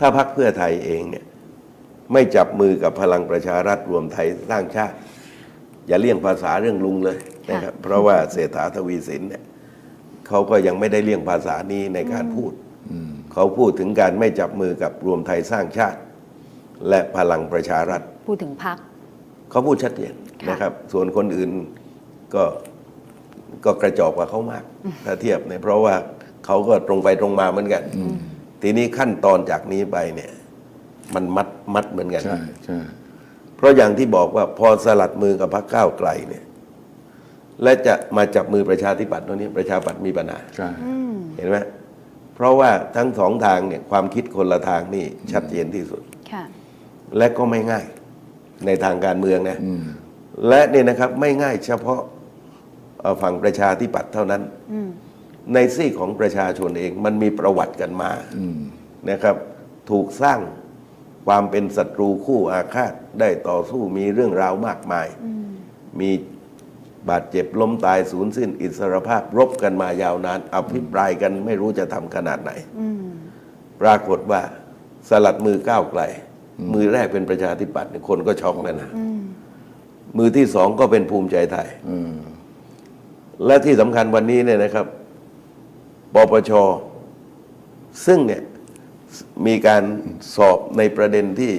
ถ้าพักเพื่อไทยเองเนี่ยไม่จับมือกับพลังประชารัฐรวมไทยสร้างชาติ อย่าเลี่ยงภาษาเรื่องลุงเลยนะครับเพราะว่าเศรษฐาทวีสินเนี่ยเขาก็ยังไม่ได้เลี่ยงภาษานี้ในการพูดเขาพูดถึงการไม่จับมือกับรวมไทยสร้างชาติ และพลังประชารัฐ พูดถึงพักเขาพูดชัดเจนค่ะนะครับ ส่วนคนอื่นก็ก็กระจอกกว่าเขามาก ถ้าเทียบเนี่ยเพราะว่าเขาก็ตรงไปตรงมาเหมือนกัน ทีนี้ขั้นตอนจากนี้ไปเนี่ย มันมัดมัดเหมือนกัน ใช่ใช่เพราะอย่างที่บอกว่าพอสลัดมือกับพรรคก้าวไกลเนี่ย และจะมาจับมือประชาธิปัตย์ตรงนี้ประชาธิปัตย์มีปัญหาใช่อืมเห็นไหมเพราะว่าทั้งสองทางเนี่ยความคิดคนละทางนี่ชัดเจนที่สุดค่ะและก็ไม่ง่าย ในทางการเมืองนะอืมและเนี่ยนะครับไม่ง่ายเฉพาะเอ่อฝั่งประชาธิปัตย์เท่านั้นอืม ในซีกของประชาชนเองมันมีประวัติกันมาอืมนะครับ ถูกสร้างความเป็นศัตรูคู่อาฆาตได้ต่อสู้มีเรื่องราวมากมาย มีบาดเจ็บล้มตายสูญสิ้นอิสรภาพรบกันมายาวนานอภิปรายกันไม่รู้จะทำขนาดไหนอืมปรากฏว่าสลัดมือก้าวไกล มือแรกเป็นประชาธิปัตย์เนี่ยคนก็ช็อกเลยนะอืมมือที่สองก็เป็นภูมิใจไทยอืมและที่สำคัญวันนี้เนี่ยนะครับ ปปช ซึ่งเนี่ยมีการสอบในประเด็นที่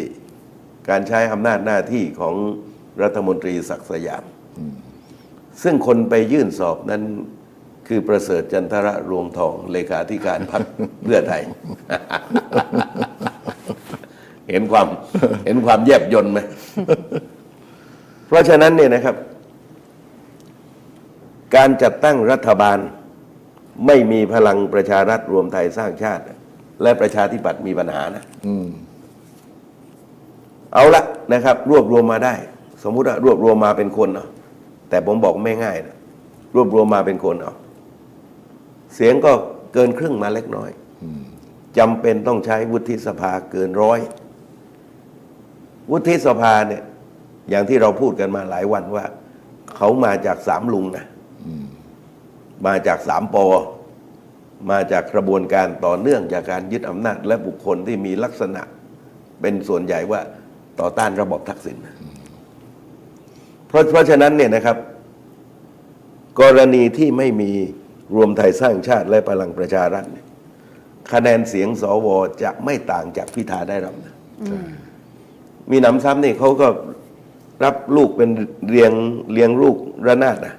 การใช้อำนาจหน้าที่ของรัฐมนตรีศักดิ์สยาม ซึ่งคนไปยื่นสอบนั้นคือประเสริฐจันทระรวงทอง เลขาธิการพรรคเพื่อไทย เห็นความเห็นความแยบยนต์ไหม เพราะฉะนั้นเนี่ยนะครับ การจัดตั้งรัฐบาล ไม่มีพลังประชารัฐรวมไทยสร้างชาติ และประชาธิปัตย์มีปัญหานะอืมเอาละนะครับ รวบรวมมาได้ สมมุติว่ารวบรวมมาเป็นคนเนาะแต่ผมบอกไม่ง่ายนะรวบรวมมาเป็นคนเอาเสียงก็เกินครึ่งมาเล็กน้อยจำเป็นต้องใช้วุฒิสภาเกินร้อย วุฒิสภาเนี่ย อย่างที่เราพูดกันมาหลายวันว่า เขามาจากสามลุงนะ มาจากสามปอมาจากกระบวนการต่อเนื่องจากการยึดอำนาจ และบุคคลที่มีลักษณะเป็นส่วนใหญ่ว่าต่อต้านระบบทักษิณนะเพราะเพราะฉะนั้นเนี่ยนะครับ กรณีที่ไม่มีรวมไทยสร้างชาติและพลังประชารัฐเนี่ยคะแนนเสียงสวจะไม่ต่างจากพิธาได้รับนะมีหนำซ้ำนี่เขาก็รับลูกเป็นเรียงเรียงลูกระนาดนะพ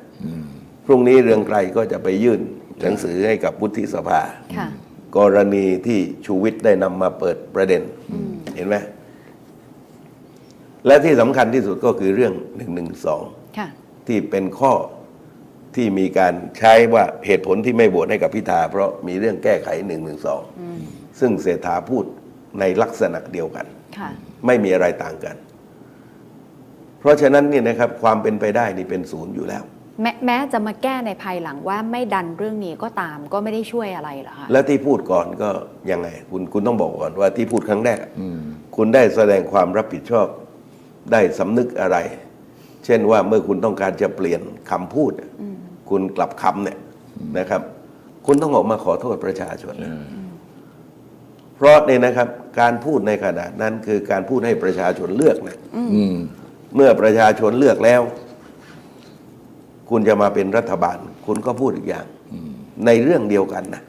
รุ่งนี้เรืองไกรก็จะไปยื่นหนังสือให้กับวุฒิสภา ค่ะ กรณีที่ชูวิทย์ได้นำมาเปิดประเด็น เห็นไหมและที่สำคัญที่สุดก็คือเรื่องหนึ่งหนึ่งสองค่ะ ที่เป็นข้อที่มีการใช้ว่าเหตุผลที่ไม่โหวตให้กับพิธาเพราะมีเรื่องแก้ไขหนึ่งหนึ่งสองซึ่งเศรษฐาพูดในลักษณะเดียวกัน ค่ะ ไม่มีอะไรต่างกัน เพราะฉะนั้นเนี่ยนะครับความเป็นไปได้นี่เป็นศูนย์อยู่แล้ว แม้แม้จะมาแก้ในภายหลังว่าไม่ดันเรื่องนี้ก็ตามก็ไม่ได้ช่วยอะไรเหรอคะและที่พูดก่อนก็ยังไง คุณคุณต้องบอกก่อนว่าที่พูดครั้งแรกอืมคุณได้แสดงความรับผิดชอบได้สำนึกอะไร เช่นว่าเมื่อคุณต้องการจะเปลี่ยนคำพูด คุณกลับคำเนี่ยนะครับ คุณต้องออกมาขอโทษประชาชนนะเพราะเนี่ยนะครับ การพูดในขณะนั้นคือการพูดให้ประชาชนเลือกนะอืมเมื่อประชาชนเลือกแล้ว คุณจะมาเป็นรัฐบาล คุณก็พูดอีกอย่างในเรื่องเดียวกันนะ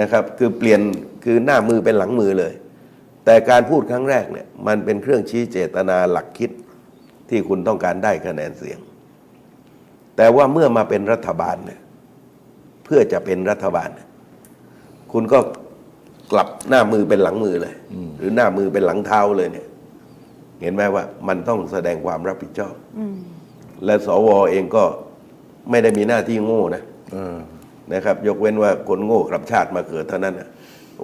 นะครับ คือเปลี่ยนคือหน้ามือเป็นหลังมือเลย แต่การพูดครั้งแรกเนี่ย มันเป็นเครื่องชี้เจตนาหลักคิดที่คุณต้องการได้คะแนนเสียง แต่ว่าเมื่อมาเป็นรัฐบาลเนี่ยเพื่อจะเป็นรัฐบาล คุณก็กลับหน้ามือเป็นหลังมือเลย หรือหน้ามือเป็นหลังเท้าเลยเนี่ย เห็นไหมว่ามันต้องแสดงความรับผิดชอบอ และสวเองก็ไม่ได้มีหน้าที่โง่นะเออนะครับ ยกเว้นว่าคนโง่กลับชาติมาเกิดเท่านั้นนะ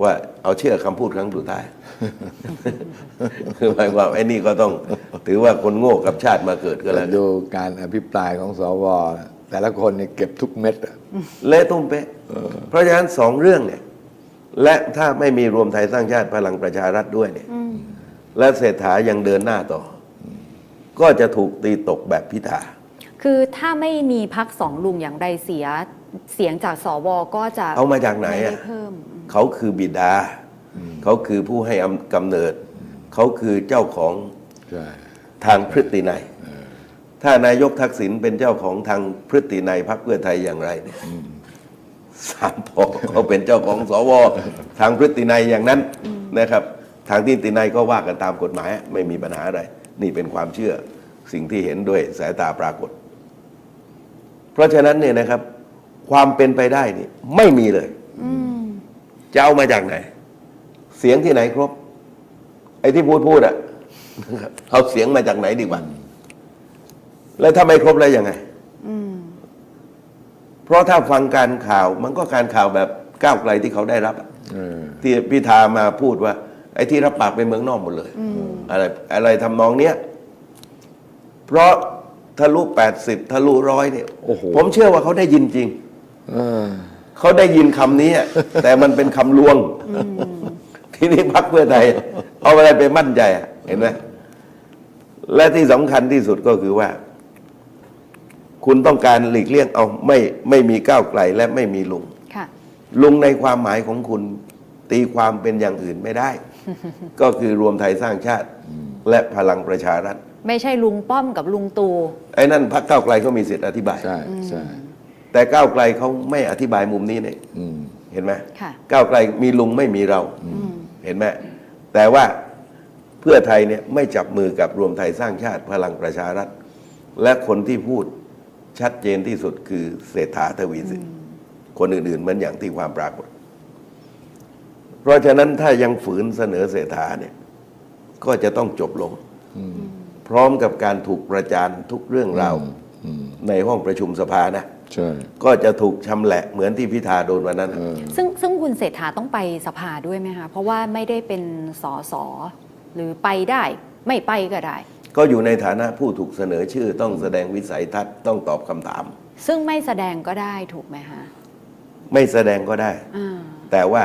ว่าเอาเชื่อคำพูดครั้งสุดท้าย คือหมายความไอ้นี่ก็ต้องถือว่าคนโง่กับชาติมาเกิดก็แล้วกันดูการอภิปรายของสวแต่ละคนเนี่ยเก็บทุกเม็ดอะเละตุ้มเป๊ะเพราะฉะนั้นสองเรื่องเนี่ย และถ้าไม่มีรวมไทยสร้างชาติพลังประชารัฐด้วยเนี่ยอืมและเศรษฐายังเดินหน้าต่ออ ก็จะถูกตีตกแบบพิธา คือถ้าไม่มีพักสองลุงอย่างใดเสียเสียงจากสวก็จะเอามาจากไหนไม่อะได้เพิ่มเขาคือบิดา เขาคือผู้ให้อำกำเนิด เขาคือเจ้าของใช่ทางพฤตินัยถ้านายกทักษิณเป็นเจ้าของทางพฤตินัยพรรคเพื่อไทยอย่างไรเนี่ยสามพอเขาเป็นเจ้าของสวทางพฤตินัยอย่างนั้นนะครับ ทางนิตินัยก็ว่ากันตามกฎหมาย ไม่มีปัญหาอะไร นี่เป็นความเชื่อสิ่งที่เห็นด้วยสายตาปรากฏ เพราะฉะนั้นเนี่ยนะครับ ความเป็นไปได้นี่ไม่มีเลยอืมจะเอามาจากไหน เสียงที่ไหนครบ ไอ้ที่พูดพูดอะเอาเสียงมาจากไหนดีกว่าแล้วถ้าไม่ครบแล้วยังไงอืมเพราะถ้าฟังการข่าว มันก็การข่าวแบบก้าวไกลที่เขาได้รับอะเออที่พิธามาพูดว่า ไอ้ที่รับปากไปเมืองนอกหมดเลยอะไรอะไรทำนองเนี้ยเพราะทะลุแปดสิบทะลุร้อยเนี่ยโอ้โหผมเชื่อว่าเขาได้ยินจริงเออเขาได้ยินคำนี้อะแต่มันเป็นคำลวง ทีนี้พักเพื่อไทย เอาอะไรไปมั่นใจอะเห็นไหมและที่สำคัญที่สุดก็คือว่า คุณต้องการหลีกเลี่ยงเอาไม่ไม่มีก้าวไกลและไม่มีลุงค่ะลุงในความหมายของคุณตีความเป็นอย่างอื่นไม่ได้ ก็คือรวมไทยสร้างชาติและพลังประชารัฐ ไม่ใช่ลุงป้อมกับลุงตู่ไอ้นั่นพักก้าวไกลเขามีสิทธิ์อธิบาย ใช่ใช่แต่ก้าวไกลเขาไม่อธิบายมุมนี้เนี่ยอืม เห็นไหมค่ะ ก้าวไกลมีลุงไม่มีเราอืมเห็นไหมแต่ว่าเพื่อไทยเนี่ยไม่จับมือกับรวมไทยสร้างชาติพลังประชารัฐ และคนที่พูดชัดเจนที่สุดคือเศรษฐาทวีสินคนอื่นๆเหมือนอย่างที่ความปรากฏ เพราะฉะนั้นถ้ายังฝืนเสนอเศรษฐาเนี่ยก็จะต้องจบลงอืมพร้อมกับการถูกประจานทุกเรื่องราวอืมในห้องประชุมสภานะใช่ก็จะถูกชำแหละเหมือนที่พิธาโดนวันนั้นเอน่ะอซึ่งซึ่งคุณเศรษฐาต้องไปสภาด้วยไหมคะ เพราะว่าไม่ได้เป็นสอสอหรือไปได้ไม่ไปก็ได้ ก็อยู่ในฐานะผู้ถูกเสนอชื่อต้องแสดงวิสัยทัศน์ต้องตอบคำถาม ซึ่งไม่แสดงก็ได้ถูกไหมคะ ไม่แสดงก็ได้อ่าแต่ว่า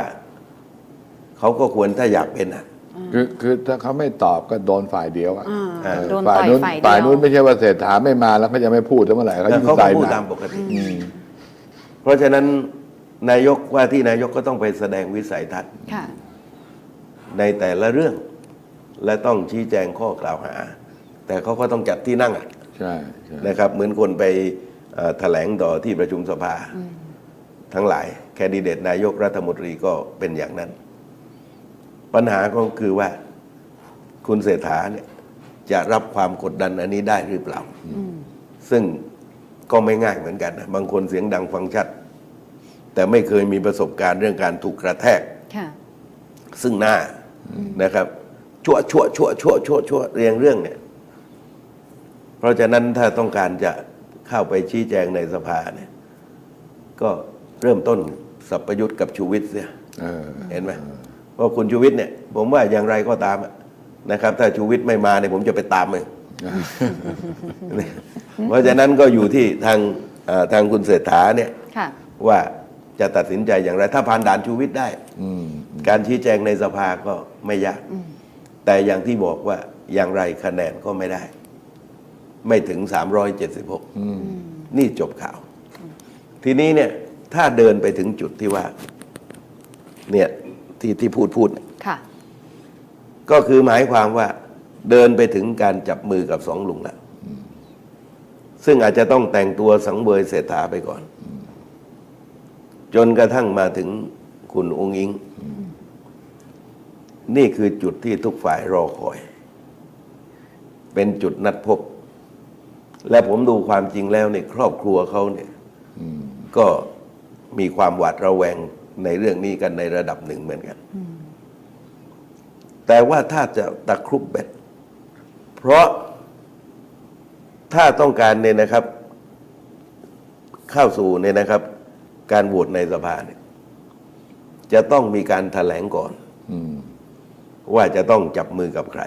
เขาก็ควรถ้าอยากเป็นอะ คือคือถ้าเขาไม่ตอบก็โดนฝ่ายเดียวอะอ่าเออโดนฝ่าต่ยอยนู้นฝ่ายเดีฝ่ายยวนู้นไม่ใช่ว่าเศรษฐาไม่มาแล้วเขาจะไม่พูดแล้วเมื่อไหร่เขาแต่ยิ่งเขาก็ใส่พูดหนัตามกปกติ อืม เพราะฉะนั้นนายกว่าที่นายกก็ต้องไปแสดงวิสัยทัศน์ค่ะ ในแต่ละเรื่อง และต้องชี้แจงข้อกล่าวหา แต่เขาก็ต้องจัดที่นั่งอะใช่ใช่นะครับเหมือนคนไปเอ่อแถลงต่อที่ประชุมสภา ทั้งหลาย แคนดิเดตนายกรัฐมนตรีก็เป็นอย่างนั้น ปัญหาก็คือว่าคุณเศรษฐาเนี่ยจะรับความกดดันอันนี้ได้หรือเปล่า ซึ่งก็ไม่ง่ายเหมือนกันนะบางคนเสียงดังฟังชัด แต่ไม่เคยมีประสบการณ์เรื่องการถูกกระแทกค่ะซึ่งหน้านะครับ ชั่วชั่วชั่วชั่วชั่วชั่วเรียงเรื่องเนี่ย เพราะฉะนั้นถ้าต้องการจะเข้าไปชี้แจงในสภาเนี่ย ก็เริ่มต้นสัพยุทธ์กับชูวิทย์เสียเออเห็นไหม เพราะคุณชูวิทย์เนี่ยผมว่าอย่างไรก็ตามอะนะครับ ถ้าชูวิทย์ไม่มาเนี่ยผมจะไปตามเลยเพราะฉะนั้นก็อยู่ที่ทางเอ่อทางคุณเศรษฐาเนี่ยค่ะว่าจะตัดสินใจอย่างไร ถ้าผ่านด่านชูวิทย์ได้อืมการชี้แจงในสภาก็ไม่ยากแต่อย่างที่บอกว่าอย่างไรคะแนนก็ไม่ได้ ไม่ถึง 376อืมนี่จบข่าว ทีนี้เนี่ยถ้าเดินไปถึงจุดที่ว่า เนี่ย ที่ที่พูดพูดเนี่ยค่ะ ก็คือหมายความว่าเดินไปถึงการจับมือกับสองลุงแล้วซึ่งอาจจะต้องแต่งตัวสังเวยเศรษฐาไปก่อน จนกระทั่งมาถึงคุณองค์อิง นี่คือจุดที่ทุกฝ่ายรอคอย เป็นจุดนัดพบ และผมดูความจริงแล้วในครอบครัวเขาเนี่ยอืมก็มีความหวาดระแวง ในเรื่องนี้กันในระดับหนึ่งเหมือนกัน แต่ว่าถ้าจะตะครุบเบ็ด เพราะถ้าต้องการเนี่ยนะครับ เข้าสู่เนี่ยนะครับ การโหวตในสภาเนี่ยจะต้องมีการแถลงก่อนอว่าจะต้องจับมือกับใคร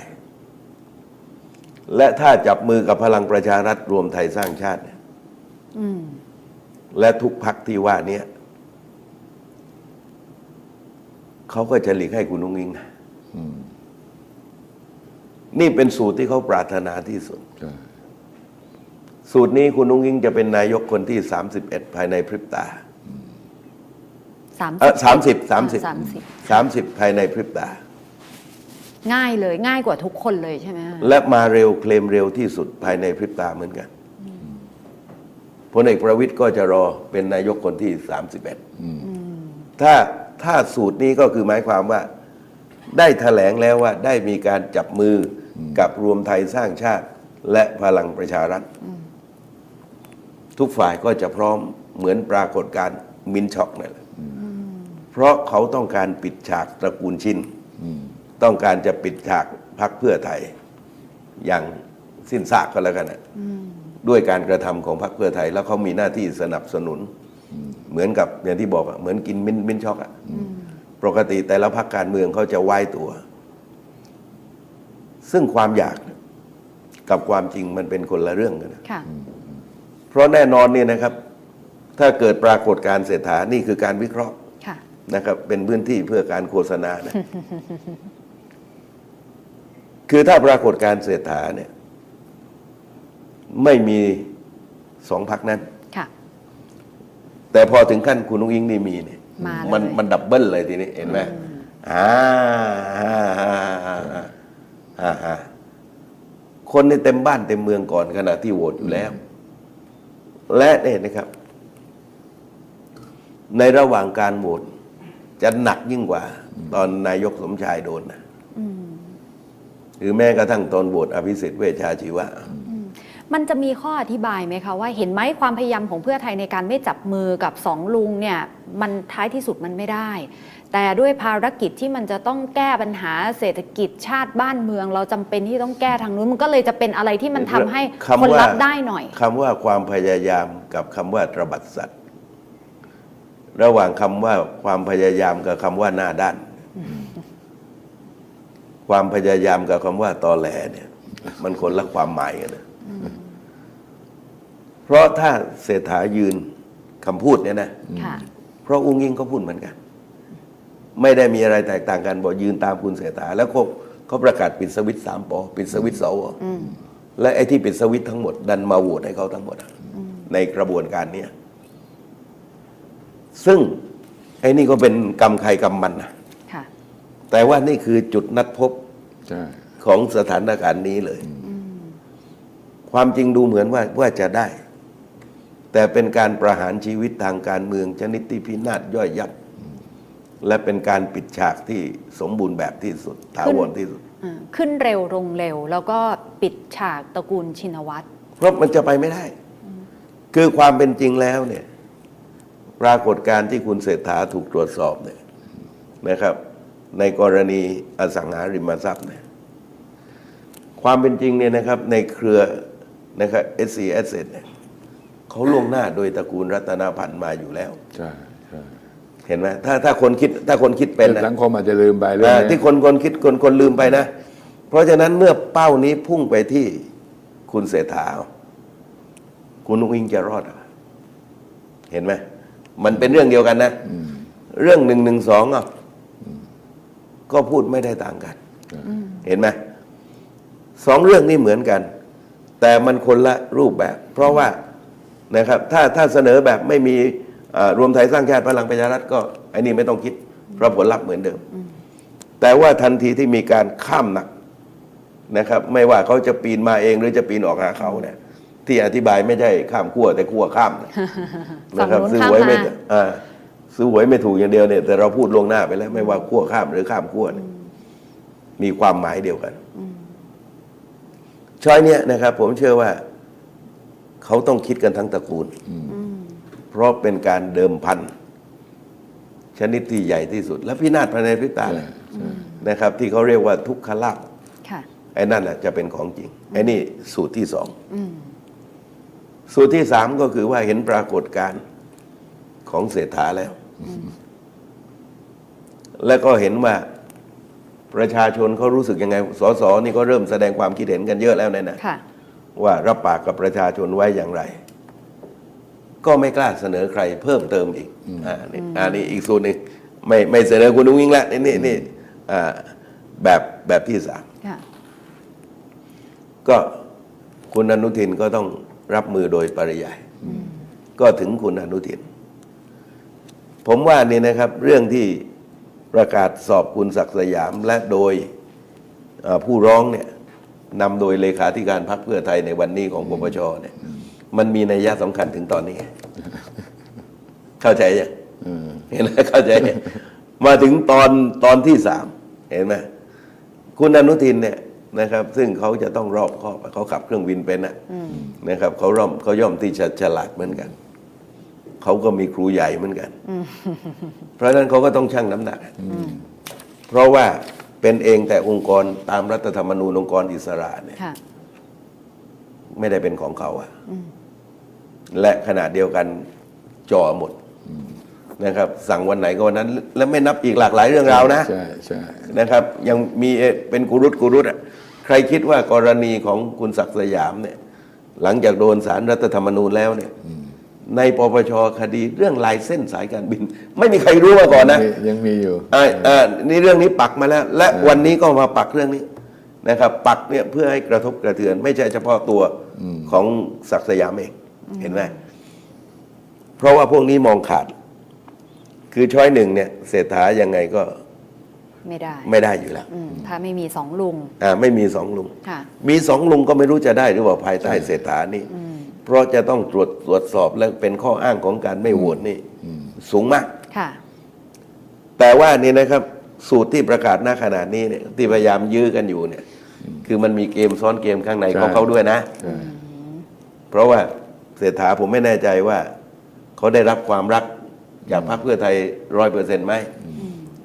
และถ้าจับมือกับพลังประชารัฐรวมไทยสร้างชาติเนี่ยและทุกพักที่ว่านี้ เขาก็จะหลีกให้คุณนุ้งอิงอืมนี่เป็นสูตรที่เขาปรารถนาที่สุดใช่สูตรนี้คุณนุ้งอิงจะเป็นนายกคนที่ 31 ภายในพริบตาสามเออสามสิบสามสิบสามสิบสามสิบภายในพริบตา ง่ายเลยง่ายกว่าทุกคนเลยใช่ไหมคะและมาเร็วเคลมเร็วที่สุดภายในพริบตาเหมือนกันพลเอกประวิตยก็จะรอเป็นนายกคนที่31ถ้า ถ้าสูตรนี้ก็คือหมายความว่า ได้แถลงแล้วว่าได้มีการจับมืออกับรวมไทยสร้างชาติและพลังประชารัฐ ทุกฝ่ายก็จะพร้อมเหมือนปรากฏการณ์มินช็อกนั่นแหละเพราะเขาต้องการปิดฉากตระกูลชินต้องการจะปิดฉากพักเพื่อไทย อย่างสิ้นซากก็แล้วกันนะด้วยการกระทำของพรรคเพื่อไทย แล้วเขามีหน้าที่สนับสนุน เหมือนกับอย่างที่บอกอะเหมือนกินมินมินช็อกอะปกติแต่ละพรรคการเมืองเขาจะไหว้ตัว ซึ่งความอยากกับความจริงมันเป็นคนละเรื่องกันนะค่ะเพราะแน่นอนเนี่ยนะครับ ถ้าเกิดปรากฏการณ์เศรษฐานี่คือการวิเคราะห์ค่ะนะครับ เป็นพื้นที่เพื่อการโฆษณานะคือถ้าปรากฏการณ์เศรษฐาเนี่ย ไม่มีสองพักนั้นค่ะ แต่พอถึงขั้นคุณนุ้งอิงนี่มีเนี่ยมาเลยนมันดับเบิลเลยทีนี้เห็นไหมอ่าอ่าอ่าอ่าอ่าอ่าคนนี่เต็มบ้านเต็มเมืองก่อนขณะที่โหวตอยู่แล้ว และเนี่ยนะครับ ในระหว่างการโหวตจะหนักยิ่งกว่า ตอนนายกสมชายโดนนะหรือแม้กระทั่งตอนโหวตอภิสิทธิ์เวชชาชีวะ มันจะมีข้ออธิบายไหมคะว่าเห็นไหมความพยายามของเพื่อไทยในการไม่จับมือกับสองลุงเนี่ยมันท้ายที่สุดมันไม่ได้ แต่ด้วยภารกิจที่มันจะต้องแก้ปัญหาเศรษฐกิจชาติบ้านเมือง เราจำเป็นที่ต้องแก้ทางนู้นมันก็เลยจะเป็นอะไรที่มันทำให้คำคนว่ารับได้หน่อยคำว่าความพยายามกับคำว่าตระบัดสัตว์ระหว่างคำว่าความพยายามกับคำว่าหน้าด้าน ความพยายามกับคำว่าตอแหลเนี่ย มันคนละความหมายกันนะ เพราะถ้าเศรษฐายืนคำพูดเนี่ยนะ ค่ะ เพราะอุ้งอิงก็พูดเหมือนกัน ไม่ได้มีอะไรแตกต่างกันบอกยืนตามคุณเสถาแล้วเขาเขาประกาศปิดสวิตช์สามปอปิดสวิตช์สวและไอ้ที่ปิดสวิตช์ทั้งหมด ดันมาโหวตให้เขาทั้งหมดอะในกระบวนการเนี้ยซึ่งไอ้นี่ก็เป็นกรรมใครกรรมมันนะค่ะ แต่ว่านี่คือจุดนัดพบใช่ ของสถานการณ์นี้เลย ความจริงดูเหมือนว่าว่าจะได้ แต่เป็นการประหารชีวิตทางการเมืองชนิดที่พินาศย่อยยับและเป็นการปิดฉากที่สมบูรณ์แบบที่สุดถาวรที่สุดอ่าขึ้นเร็วลงเร็ว แล้วก็ปิดฉากตระกูลชินวัตรเพราะมันจะไปไม่ได้ คือความเป็นจริงแล้วเนี่ยปรากฏการณ์ที่คุณเศรษฐาถูกตรวจสอบเนี่ยนะครับ ในกรณีอสังหาริมทรัพย์เนี่ยความเป็นจริงเนี่ยนะครับในเครือนะครับ SC Asset เนี่ย เขาล่วงหน้าโดยตระกูลรัตนาพันธ์มาอยู่แล้ว ใช่ใช่เห็นไหมถ้าถ้าคนคิดถ้าคนคิดเป็นนะสังคมอาจจะลืมไปเรื่องอ่านี้ที่คนคนคิดคนคนลืมไปนะ เพราะฉะนั้นเมื่อเป้านี้พุ่งไปที่คุณเศรษฐาคุณนุ้งอิงจะรอดเหรอเห็นไหมมันเป็นเรื่องเดียวกันนะเรื่องหนึ่งหนึ่งสองอะก็พูดไม่ได้ต่างกัน เห็นไหมสองเรื่องนี้เหมือนกัน แต่มันคนละรูปแบบ เพราะว่า นะครับถ้าถ้าเสนอแบบไม่มีอ่ารวมไทยสร้างชาติพลังประชารัฐก็ไอ้นี่ไม่ต้องคิดเพราะผลลัพธ์เหมือนเดิม แต่ว่าทันทีที่มีการข้ามหนักนะครับ ไม่ว่าเขาจะปีนมาเองหรือจะปีนออกหาเขาเนี่ยที่อธิบายไม่ใช่ข้ามขั้วแต่ขั้วข้ามนะฝั่งนู้นซื้อข้ามหวยไม่มาอ่าซื้อหวยไม่ถูกอย่างเดียวเนี่ยแต่เราพูดล่วงหน้าไปแล้ว ไม่ว่าขั้วข้ามหรือข้ามขั้วเนี่ยมีความหมายเดียวกันช้อยเนี้ยนะครับ ผมเชื่อว่า เขาต้องคิดกันทั้งตระกูล เพราะเป็นการเดิมพันชนิดที่ใหญ่ที่สุด และพินาศภายในพริบตาใช่เลยใช่นะครับ ที่เขาเรียกว่าทุกขลาภค่ะไอ้นั่นแหละจะเป็นของจริง ไอ้นี่สูตรที่สองสูตรที่สามก็คือว่าเห็นปรากฏการณ์ของเศรษฐาแล้ว แล้วก็เห็นว่าประชาชนเขารู้สึกยังไง สสนี่ก็เริ่มแสดงความคิดเห็นกันเยอะแล้วเนี่ยนะค่ะ ว่ารับปากกับประชาชนไว้อย่างไร ก็ไม่กล้าเสนอใครเพิ่มเติมอีกอ่านี่อันนี้อีกสูตรหนึ่งไม่ไม่เสนอคุณนุ้งยิงแล้วนี่นี่นี่อ่าแบบแบบที่สามค่ะก็คุณอนุทินก็ต้องรับมือโดยปริยายก็ถึงคุณอนุทิน ผมว่านี่นะครับ เรื่องที่ประกาศสอบคุณศักดิ์สยามและโดยเอ่อผู้ร้องเนี่ย นำโดยเลขาธิการพรรคเพื่อไทยในวันนี้ของปปชเนี่ยมันมีนัยยะสำคัญถึงตอนนี้ เข้าใจยังเห็นไหมเข้าใจยังมาถึงตอนตอนที่สามเห็นไหมคุณอนุทินเนี่ยนะครับ ซึ่งเขาจะต้องรอบคอบเขาขับเครื่องบินเป็นอะนะครับเขาร่อมเขาย่อมที่จะฉลาดเหมือนกันเขาก็มีครูใหญ่เหมือนกัน เพราะฉะนั้นเขาก็ต้องชั่งน้ำหนักเพราะว่า เป็นเองแต่องค์กรตามรัฐธรรมนูญองค์กรอิสระเนี่ยค่ะไม่ได้เป็นของเขาอะและขณะเดียวกันจ่อหมดนะครับ สั่งวันไหนก็วันนั้น และไม่นับอีกหลากหลายเรื่องราวนะใช่ใช่นะครับ ยังมีเป็นกุรุตกุรุตอะใครคิดว่ากรณีของคุณศักดิ์สยามเนี่ย หลังจากโดนสารรัฐธรรมนูญแล้วเนี่ย ในปปชคดีเรื่องลายเส้นสายการบิน ไม่มีใครรู้มาก่อนนะมียังมีอยู่อ่าอ่านี่เรื่องนี้ปักมาแล้ว และวันนี้ก็มาปักเรื่องนี้นะครับ ปักเนี่ยเพื่อให้กระทบกระเทือน ไม่ใช่เฉพาะตัวของศักดิ์สยามเองเห็นไหมเพราะว่าพวกนี้มองขาด คือช้อยหนึ่งเนี่ยเศรษฐายังไงก็ไม่ได้ ไม่ได้อยู่แล้วอืมถ้าไม่มีสองลุงอ่าไม่มีสองลุงค่ะมีสองลุงก็ไม่รู้จะได้หรือเปล่าภายใต้เศรษฐานี่เพ ราะจะต้องตรวจตรวจสอบและเป็นข้ออ้างของการไม่โหวตนี่สูงมาก ค่ะ แต่ว่านี่นะครับ สูตรที่ประกาศหน้าขนาดนี้เนี่ยที่พยายามยื้อกันอยู่เนี่ย คือมันมีเกมซ้อนเกมข้างในใช่ของเขาด้วยนะใช่เพราะว่าเศรษฐาผมไม่แน่ใจว่า เขาได้รับความรักจากพรรคเพื่อไทยร้อยเปอร์เซ็นต์ไหม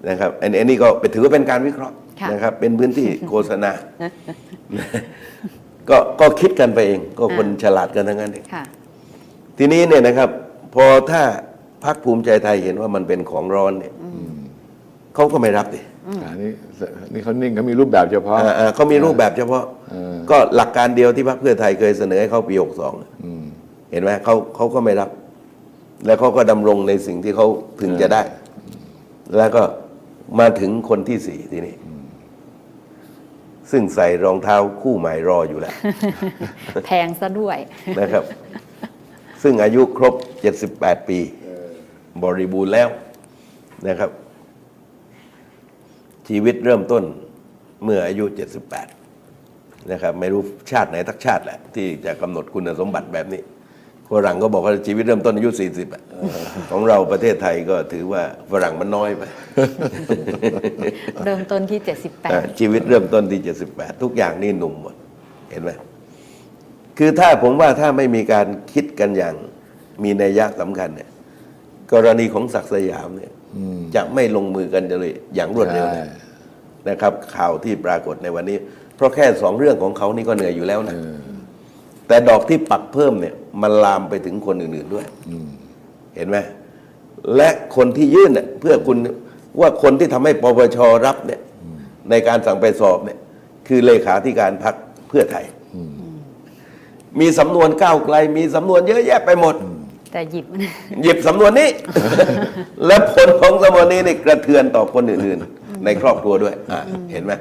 นะครับ อันอันนี้ก็เป็นถือว่าเป็นการวิเคราะห์ค่ะนะครับ เป็นพื้นที่โฆษณา ก็ก็คิดกันไปเอง ก็คนฉลาดกันทั้งนั้นเองค่ะ ทีนี้เนี่ยนะครับ พอถ้าพรรคภูมิใจไทยเห็นว่ามันเป็นของร้อนเนี่ยเขาก็ไม่รับดิอันนี้นี่เขานิ่งเขามีรูปแบบเฉพาะอ่าอ่าเขามีรูปแบบเฉพาะเออก็หลักการเดียวที่พรรคเพื่อไทยเคยเสนอให้เขาปีอืม62เห็นไหมเขาเขาก็ไม่รับ แล้วเขาก็ดำรงในสิ่งที่เขาพึงจะได้ แล้วก็มาถึงคนที่สี่ทีนี้ ซึ่งใส่รองเท้าคู่ใหม่รออยู่แล้ว แพงซะด้วยนะครับ ซึ่งอายุครบ 78 ปี บริบูรณ์แล้วนะครับ ชีวิตเริ่มต้นเมื่ออายุ 78 นะครับ ไม่รู้ชาติไหนทักชาติแหละ ที่จะกำหนดคุณสมบัติแบบนี้ ฝรั่งก็บอกว่าชีวิตเริ่มต้นอายุ 40อะของเราประเทศไทยก็ถือว่าฝรั่งมันน้อยไปเริ่มต้นที่ อ่า78 ชีวิตเริ่มต้นที่ 78 ทุกอย่างนี่หนุ่มหมด เห็นไหมคือถ้าผมว่าถ้าไม่มีการคิดกันอย่างมีนัยยะสำคัญเนี่ย กรณีของศักดิ์สยามเนี่ยจะไม่ลงมือกันเลยอย่างรวดเร็วเลยใช่นะครับข่าวที่ปรากฏในวันนี้ เพราะแค่สองเรื่องของเขานี่ก็เหนื่อยอยู่แล้วนะ แต่ดอกที่ปักเพิ่มเนี่ยมันลามไปถึงคนอื่นๆด้วยเห็นไหมและคนที่ยื่นเนี่ยเพื่อคุณว่าคนที่ทำให้ปปชรับเนี่ย ในการสั่งไปสอบเนี่ย คือเลขาธิการพักเพื่อไทย มีสำนวนก้าวไกล มีสำนวนเยอะแยะไปหมด แต่หยิบ หยิบสำนวนนี้ และผลของสำนวนนี้นี่กระเทือนต่อคนอื่นๆ ในครอบครัวด้วยอะเห็นไหม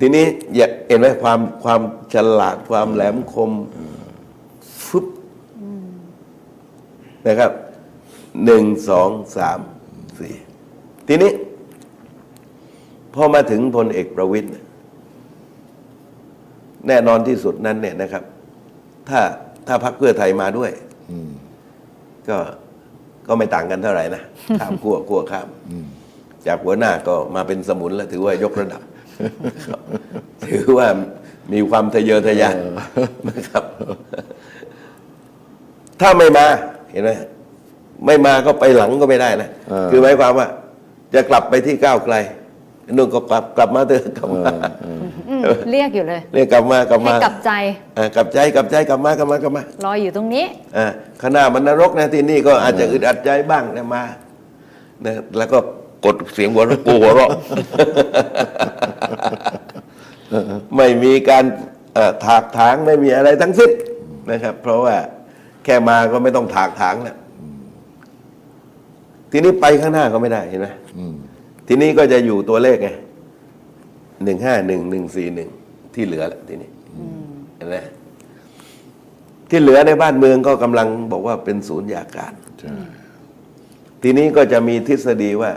ทีนี้อย่าเห็นไหมความความฉลาดความแหลมคมฟึบนะครับหนึ่งสองสามสี่ทีนี้ พอมาถึงพลเอกประวิตยแน่นอนที่สุดนั้นเนี่ยนะครับ ถ้าถ้าพรรคเพื่อไทยมาด้วยก็ก็ไม่ต่างกันเท่าไหร่นะข้ามขั้วขั้วข้าม จากหัวหน้าก็มาเป็นสมุนแล้วถือว่ายกระดับ ถือว่ามีความทะเยอทะยานนะครับ ถ้าไม่มาเห็นไหมไม่มาก็ไปหลังก็ไม่ได้นะเออคือหมายความว่า จะกลับไปที่ก้าวไกลนุ่นก็กลับกลับมาเถอะกลับมาอืมเรียกอยู่เลย เรียกกลับมากลับให้มากลับใจอ่ากลับใจกลับใจกลับมากลับมากลับมารออยู่ตรงนี้อ่าขางหนาดมันนรกนะที่นี่ก็อาจจะอึดอัดใจบ้างนะมานะแล้วก็ กดเสียงหัวเราะปูหัวเราะไม่มีการเอ่อถากถางไม่มีอะไรทั้งสิ้นนะครับ เพราะว่าแค่มาก็ไม่ต้องถากถางแล้วทีนี้ไปข้างหน้าก็ไม่ได้เห็นไหมทีนี้ก็จะอยู่ตัวเลขไงหนึ่งห้าหนึ่งหนึ่งสี่หนึ่งที่เหลือแหละทีนี้เห็นไหมที่เหลือในบ้านเมืองก็กำลังบอกว่าเป็นศูนย์ยาการใช่ทีนี้ก็จะมีทฤษฎีว่า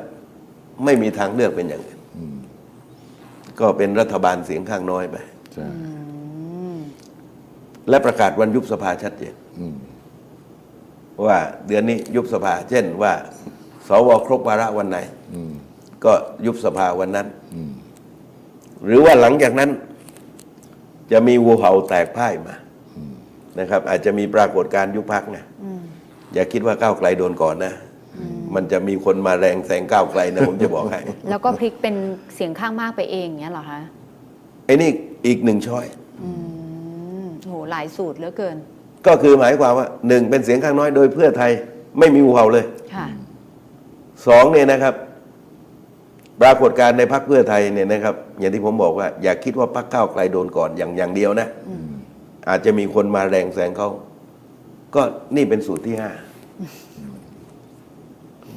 ไม่มีทางเลือกเป็นอย่างอื่นก็เป็นรัฐบาลเสียงข้างน้อยไปใช่และประกาศวันยุบสภาชัดเจนอืมว่าเดือนนี้ยุบสภา เช่นว่าสวครบวาระวันไหนอืมก็ยุบสภาวันนั้นอืมหรือว่าหลังจากนั้น จะมีวัวเห่าแตกพ่ายมานะครับ อาจจะมีปรากฏการณ์ยุบพักนะอย่าคิดว่าก้าวไกลโดนก่อนนะ มันจะมีคนมาแรงแซงก้าวไกลนะผมจะบอกให้ แล้วก็พลิกเป็นเสียงข้างมากไปเองเนี้ยเหรอคะไอ้นี่อีกหนึ่งช้อยอืมโหหลายสูตรเหลือเกิน ก็คือหมายความว่าหนึ่งเป็นเสียงข้างน้อยโดยเพื่อไทยไม่มีวัวเห่าเลยค่ะสองเนี่ยนะครับ ปรากฏการณ์ในพักเพื่อไทยเนี่ยนะครับ อย่างที่ผมบอกว่า อย่าคิดว่าพักก้าวไกลโดนก่อนอย่างอย่างเดียวนะอาจจะมีคนมาแรงแซงเขาก็นี่เป็นสูตรที่ห้า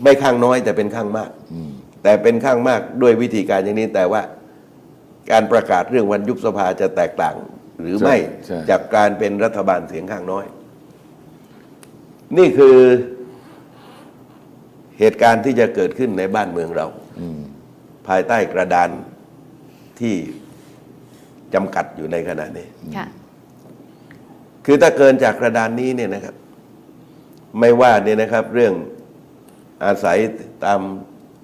ไม่ข้างน้อยแต่เป็นข้างมากอืมแต่เป็นข้างมากด้วยวิธีการอย่างนี้แต่ว่าการประกาศเรื่องวันยุบสภาจะแตกต่าง หรือไม่ใช่ จากการเป็นรัฐบาลเสียงข้างน้อย นี่คือเหตุการณ์ที่จะเกิดขึ้นในบ้านเมืองเรา อืมภายใต้กระดานที่จำกัดอยู่ในขณะนี้ ค่ะ คือถ้าเกินจากกระดานนี้เนี่ยนะครับ ไม่ว่าเนี่ยนะครับ เรื่อง อาศัยตาม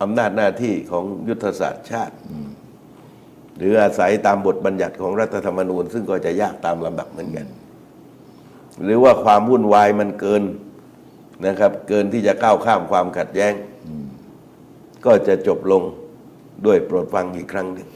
อำนาจหน้าที่ของยุทธศาสตร์ชาติ หรืออาศัยตามบทบัญญัติของรัฐธรรมนูญ ซึ่งก็จะยากตามลำดับเหมือนกัน หรือว่าความวุ่นวายมันเกินนะครับ เกินที่จะก้าวข้ามความขัดแย้ง ก็จะจบลงด้วยโปรดฟังอีกครั้งหนึ่ง